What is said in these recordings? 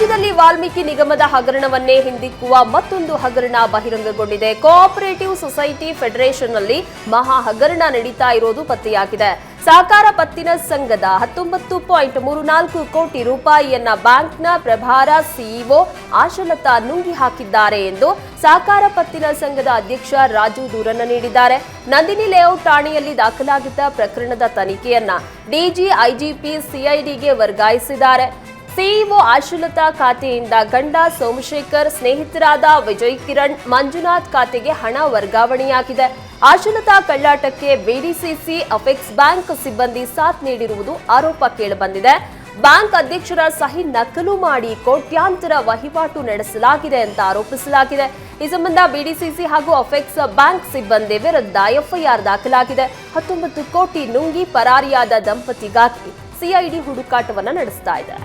ರಾಜ್ಯದಲ್ಲಿ ವಾಲ್ಮೀಕಿ ನಿಗಮದ ಹಗರಣವನ್ನೇ ಹಿಂದಿಕ್ಕುವ ಮತ್ತೊಂದು ಹಗರಣ ಬಹಿರಂಗಗೊಂಡಿದೆ. ಕೋಆಪರೇಟಿವ್ ಸೊಸೈಟಿ ಫೆಡರೇಷನ್ನಲ್ಲಿ ಮಹಾ ಹಗರಣ ನಡೀತಾ ಇರೋದು ಪತ್ತೆಯಾಗಿದೆ. ಸಹಕಾರ ಪತ್ತಿನ ಸಂಘದ ಹತ್ತೊಂಬತ್ತು ಪಾಯಿಂಟ್ ಮೂರು ನಾಲ್ಕು ಕೋಟಿ ರೂಪಾಯಿಯನ್ನ ಬ್ಯಾಂಕ್ನ ಪ್ರಭಾರ ಸಿಇಒ ಆಶಲತಾ ನುಂಗಿ ಹಾಕಿದ್ದಾರೆ ಎಂದು ಸಹಕಾರ ಪತ್ತಿನ ಸಂಘದ ಅಧ್ಯಕ್ಷ ರಾಜು ದೂರನ್ನು ನೀಡಿದ್ದಾರೆ. ನಂದಿನಿ ಲೇಔಟ್ ಠಾಣೆಯಲ್ಲಿ ದಾಖಲಾಗಿದ್ದ ಪ್ರಕರಣದ ತನಿಖೆಯನ್ನ ಡಿಜಿ, ಐಜಿಪಿ, ಸಿಐಡಿಗೆ ವರ್ಗಾಯಿಸಿದ್ದಾರೆ. ಸಿಇಒ ಆಶುಲತಾ ಖಾತೆಯಿಂದ ಗಂಡ ಸೋಮಶೇಖರ್, ಸ್ನೇಹಿತರಾದ ವಿಜಯ್ ಕಿರಣ್, ಮಂಜುನಾಥ್ ಖಾತೆಗೆ ಹಣ ವರ್ಗಾವಣೆಯಾಗಿದೆ. ಆಶುಲತಾ ಕಳ್ಳಾಟಕ್ಕೆ ಬಿಡಿಸಿಸಿ ಅಫೆಕ್ಸ್ ಬ್ಯಾಂಕ್ ಸಿಬ್ಬಂದಿ ಸಾಥ್ ನೀಡಿರುವುದು ಆರೋಪ ಕೇಳಿಬಂದಿದೆ. ಬ್ಯಾಂಕ್ ಅಧ್ಯಕ್ಷರ ಸಹಿ ನಕಲು ಮಾಡಿ ಕೋಟ್ಯಾಂತರ ವಹಿವಾಟು ನಡೆಸಲಾಗಿದೆ ಅಂತ ಆರೋಪಿಸಲಾಗಿದೆ. ಈ ಸಂಬಂಧ ಬಿಡಿಸಿಸಿ ಹಾಗೂ ಅಫೆಕ್ಸ್ ಬ್ಯಾಂಕ್ ಸಿಬ್ಬಂದಿ ವಿರುದ್ಧ ಎಫ್ಐಆರ್ ದಾಖಲಾಗಿದೆ. ಹತ್ತೊಂಬತ್ತು ಕೋಟಿ ನುಂಗಿ ಪರಾರಿಯಾದ ದಂಪತಿಗಾಗಿ ಸಿಐಡಿ ಹುಡುಕಾಟವನ್ನು ನಡೆಸ್ತಾ ಇದೆ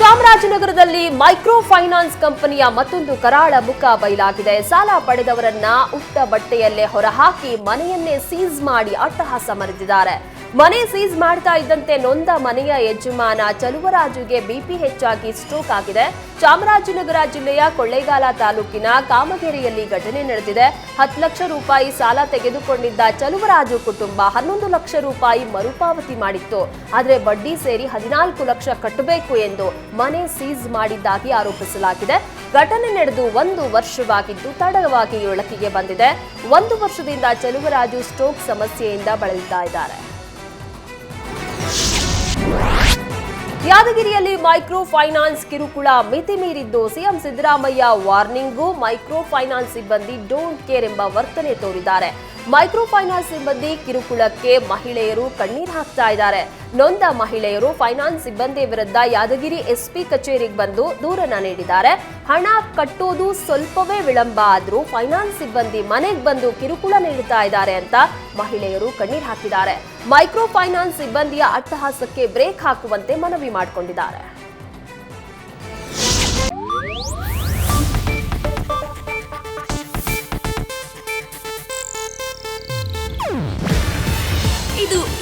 ಚಾಮರಾಜನಗರದಲ್ಲಿ ಮೈಕ್ರೋ ಫೈನಾನ್ಸ್ ಕಂಪನಿಯ ಮತ್ತೊಂದು ಕರಾಳ ಮುಖ ಬಯಲಾಗಿದೆ. ಸಾಲ ಪಡೆದವರನ್ನ ಉಟ್ಟ ಬಟ್ಟೆಯಲ್ಲೇ ಹೊರಹಾಕಿ ಮನೆಯನ್ನೇ ಸೀಸ್ ಮಾಡಿ ಅಟ್ಟಹಾಸ ಮೆರೆದಿದ್ದಾರೆ ಮನೆ ಸೀಸ್ ಮಾಡ್ತಾ ಇದ್ದಂತೆ ನೊಂದ ಮನೆಯ ಯಜಮಾನ ಚಲುವರಾಜುಗೆ ಬಿಪಿ ಹೆಚ್ಚಾಗಿ ಸ್ಟ್ರೋಕ್ ಆಗಿದೆ. ಚಾಮರಾಜನಗರ ಜಿಲ್ಲೆಯ ಕೊಳ್ಳೇಗಾಲ ತಾಲೂಕಿನ ಕಾಮಗೆರೆಯಲ್ಲಿ ಘಟನೆ ನಡೆದಿದೆ. ಹತ್ತು ಲಕ್ಷ ರೂಪಾಯಿ ಸಾಲ ತೆಗೆದುಕೊಂಡಿದ್ದ ಚಲುವರಾಜು ಕುಟುಂಬ ಹನ್ನೊಂದು ಲಕ್ಷ ರೂಪಾಯಿ ಮರುಪಾವತಿ ಮಾಡಿತ್ತು. ಆದರೆ ಬಡ್ಡಿ ಸೇರಿ ಹದಿನಾಲ್ಕು ಲಕ್ಷ ಕಟ್ಟಬೇಕು ಎಂದು ಮನೆ ಸೀಸ್ ಮಾಡಿದ್ದಾಗಿ ಆರೋಪಿಸಲಾಗಿದೆ. ಘಟನೆ ನಡೆದು ಒಂದು ವರ್ಷವಾಗಿದ್ದು ತಡವಾಗಿ ಬೆಳಕಿಗೆ ಬಂದಿದೆ. ಒಂದು ವರ್ಷದಿಂದ ಚಲುವರಾಜು ಸ್ಟ್ರೋಕ್ ಸಮಸ್ಯೆಯಿಂದ ಬಳಲುತ್ತಿದ್ದಾರೆ ಯಾದಗಿರಿಯಲ್ಲಿ ಮೈಕ್ರೋ ಫೈನಾನ್ಸ್ ಕಿರುಕುಳ ಮಿತಿ ಮೀರಿದ್ದು CM Siddaramaiah warning micro finance ಸಿಬ್ಬಂದಿ ಡೋಂಟ್ ಕೇರ್ ಎಂಬ ವರ್ತನೆ ತೋರಿದ್ದಾರೆ. ಮೈಕ್ರೋ ಫೈನಾನ್ಸ್ ಸಿಬ್ಬಂದಿ ಕಿರುಕುಳಕ್ಕೆ ಮಹಿಳೆಯರು ಕಣ್ಣೀರು ಹಾಕ್ತಾ ಇದ್ದಾರೆ. ನೊಂದ ಮಹಿಳೆಯರು ಫೈನಾನ್ಸ್ ಸಿಬ್ಬಂದಿ ವಿರುದ್ಧ ಯಾದಗಿರಿ ಎಸ್ಪಿ ಕಚೇರಿಗೆ ಬಂದು ದೂರನ ನೀಡಿದ್ದಾರೆ. ಹಣ ಕಟ್ಟೋದು ಸ್ವಲ್ಪವೇ ವಿಳಂಬ ಆದರೂ ಫೈನಾನ್ಸ್ ಸಿಬ್ಬಂದಿ ಮನೆಗೆ ಬಂದು ಕಿರುಕುಳ ನೀಡುತ್ತಾ ಇದ್ದಾರೆ ಅಂತ ಮಹಿಳೆಯರು ಕಣ್ಣೀರು ಹಾಕಿದ್ದಾರೆ. ಮೈಕ್ರೋ ಫೈನಾನ್ಸ್ ಸಿಬ್ಬಂದಿಯ ಅಟ್ಟಹಾಸಕ್ಕೆ ಬ್ರೇಕ್ ಹಾಕುವಂತೆ ಮನವಿ ಮಾಡಿಕೊಂಡಿದ್ದಾರೆ.